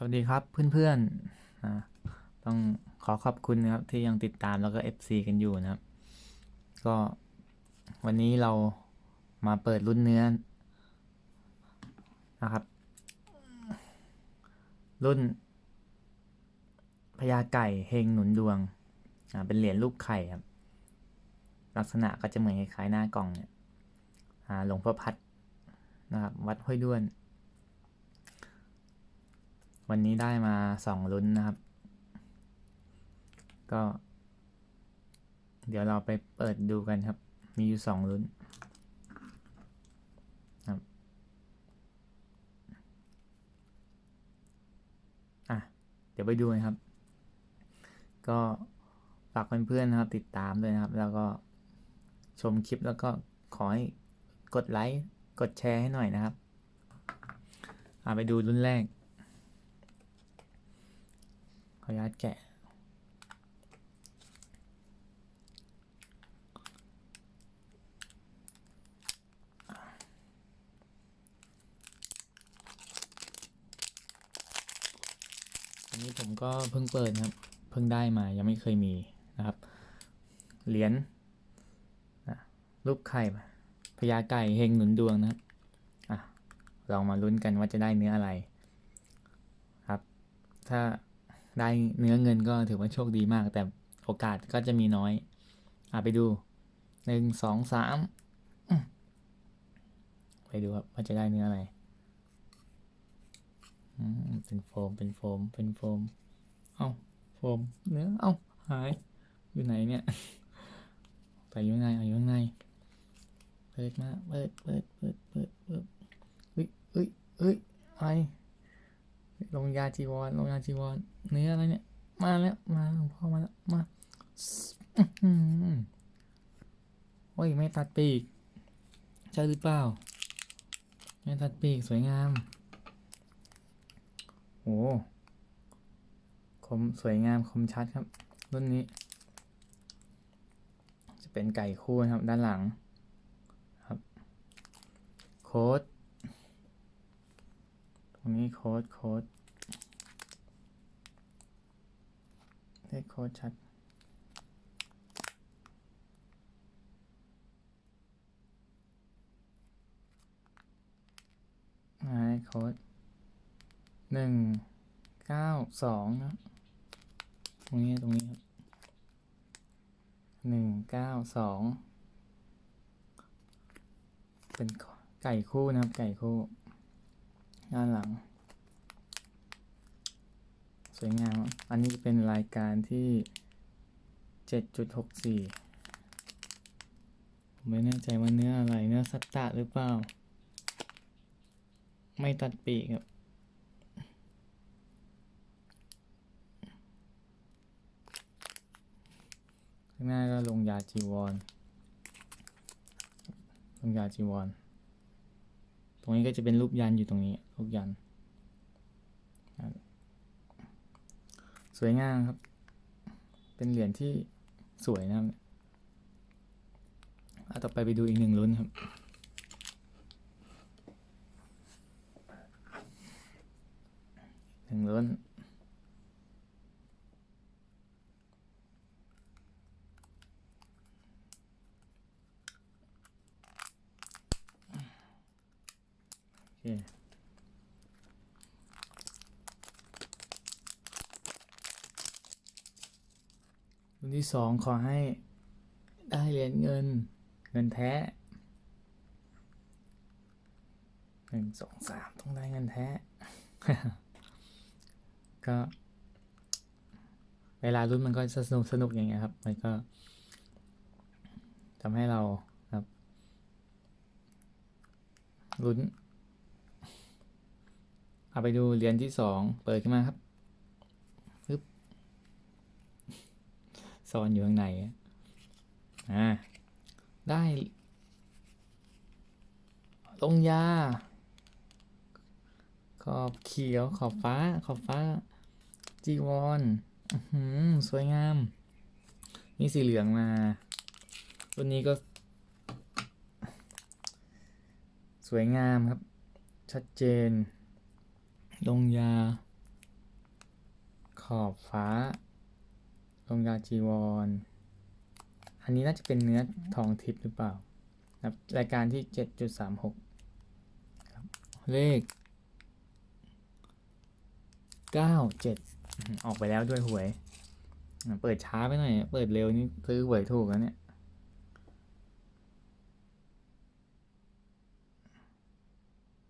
สวัสดีครับเพื่อนๆนะต้องขอขอบคุณนะครับที่ยังติดตามแล้วก็ FC กันอยู่นะครับ ก็วันนี้เรามาเปิดรุ่นเนื้อนะครับ รุ่นพญาไก่เฮงหนุนดวงอ่าเป็นเหรียญรูปไข่ครับ ลักษณะก็จะเหมือนคล้ายๆหน้ากล่องเนี่ยอ่าหลวงพ่อพัดนะครับ วัดห้วยด้วน วันนี้ได้มาสองลุ้นนะครับ ก็ เดี๋ยวเราไปเปิดดูกันครับ มีอยู่สองลุ้นครับอะ เดี๋ยวไปดูนะครับ ก็ฝากเพื่อนๆนะครับ ติดตามด้วยนะครับ แล้วก็ชมคลิปแล้วก็ขอให้กดไลค์ กดแชร์ให้หน่อยนะครับอะไปดูรุ่นแรก ออนุญาตแกะ อันนี้ผมก็เพิ่งเปิดครับ เพิ่งได้มายังไม่เคยมีนะครับ เหรียญรูปไข่พญาไก่เฮงหนุนดวงนะครับอะลองมาลุ้นกันว่าจะได้เนื้ออะไรครับ ถ้า ได้เนื้อเงินก็ถือว่าโชคดีมาก แต่โอกาสก็จะมีน้อยอะไปดูหนึ่งสองสามไปดูครับว่าจะได้เนื้ออะไรเป็นโฟมเป็นโฟมเป็นโฟม เอ้าโฟมเนื้อเอ้าหาย อยู่ไหนเนี่ยไปอยู่ข้างในอยู่ข้างในเปิดมาเปิดเปิดเปิดเปิดเปิดเฮ้ยเฮ้ยเฮ้ยไรลงยาจีวรลงยาจีวร เนื้ออะไรเนี่ย มาแล้ว มาหลวงพ่อมาแล้ว มาอื้อหือโอ้ยไม่ตัดปีก ใช่หรือเปล่า ไม่ตัดปีกสวยงาม โอ้คมสวยงามคมชัดครับ รุ่นนี้ จะเป็นไก่คู่นะครับ ด้านหลังครับ โค้ดตรงนี้โค้ดโค้ด เลขโค้ดชัดหมายโค้ดหนึ่งเก้าสองนะตรงนี้ตรงนี้ครับหนึ่งเก้าสองเป็นไก่คู่นะครับ ไก่คู่ ด้านหลัง สวยงามครับอันนี้เป็นรายการที่เจ็ดจุดหกสี่ผมไม่แน่ใจว่าเนื้ออะไร เนื้อสัตตะหรือเปล่า ไม่ตัดปีกครับ ข้างหน้าก็ลงยาจีวร ลงยาจีวร ตรงนี้ก็จะเป็นรูปยันอยู่ตรงนี้ รูปยัน สวยงามครับ เป็นเหรียญที่สวยนะครับอะต่อไปไปดูอีกหนึ่งลุ้นครับ หนึ่งลุ้น โอเค รุ่นที่สองขอให้ได้เหรียญเงินเงินแท้หนึ่งสองสามต้องได้เงินแท้ ก็ เวลารุ่นมันก็สนุกสนุกอย่างเงี้ยครับ มันก็ทำให้เราครับลุ้น เอาไปดูเหรียญที่สองเปิดขึ้นมาครับปึ๊บ ซ่อนอยู่ข้างในอ่าได้ ลงยา ขอบเขียว ขอบฟ้า ขอบฟ้า จีวรอื้อหือสวยงามมีสีเหลืองมา ตัวนี้ก็ สวยงามครับ ชัดเจน ลงยา ขอบฟ้า ลงยาจีวร อันนี้น่าจะเป็นเนื้อทองทิพย์หรือเปล่าครับรายการที่เจ็ดจุดสามหกครับเลขเก้าเจ็ดออกไปแล้วด้วยหวย เปิดช้าไปหน่อย เปิดเร็วนี่ซื้อหวยถูกแล้วเนี่ย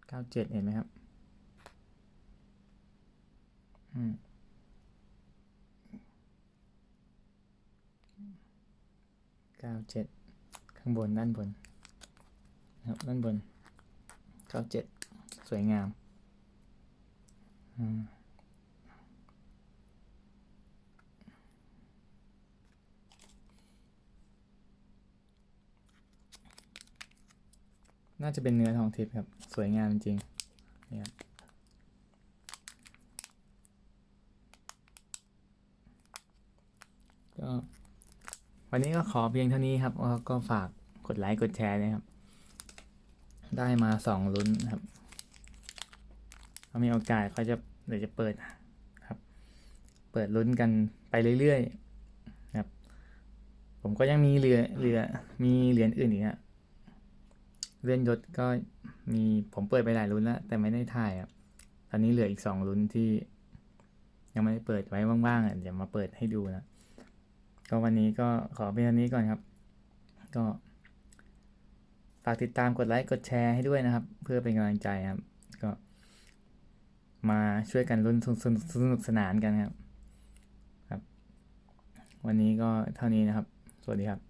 เก้าเจ็ดเห็นไหมครับ อืม เก้าเจ็ดข้างบนด้านบนนะครับด้านบนเก้าเจ็ดสวยงามอืมน่าจะเป็นเนื้อทองทิพย์ครับ สวยงามจริงเนี่ยครับก็ วันนี้ก็ขอเพียงเท่านี้ครับ ก็ฝากกดไลค์กดแชร์นะครับ ได้มาสองลุ้นครับถ้ามีโอกาสก็จะเดี๋ยวจะเปิดครับ เปิดลุ้นกันไปเรื่อยๆครับ ผมก็ยังมีเหลือเหลือมีเหรียญอื่นอีกฮะเลื่อนยศก็มีผมเปิดไปหลายลุ้นแล้ว แต่ไม่ได้ถ่ายครับ ตอนนี้เหลืออีกสองลุ้นที่ ยังไม่ได้เปิดไว้ว่างๆอะเดี๋ยวมาเปิดให้ดูนะ ก็วันนี้ก็ขอเพียงเท่านี้ก่อนครับ ก็ฝากติดตามกดไลค์กดแชร์ให้ด้วยนะครับ เพื่อเป็นกำลังใจครับ ก็ มาช่วยกันรุ่นสนุกสนุกสนานกันครับ ครับ วันนี้ก็เท่านี้นะครับ สวัสดีครับ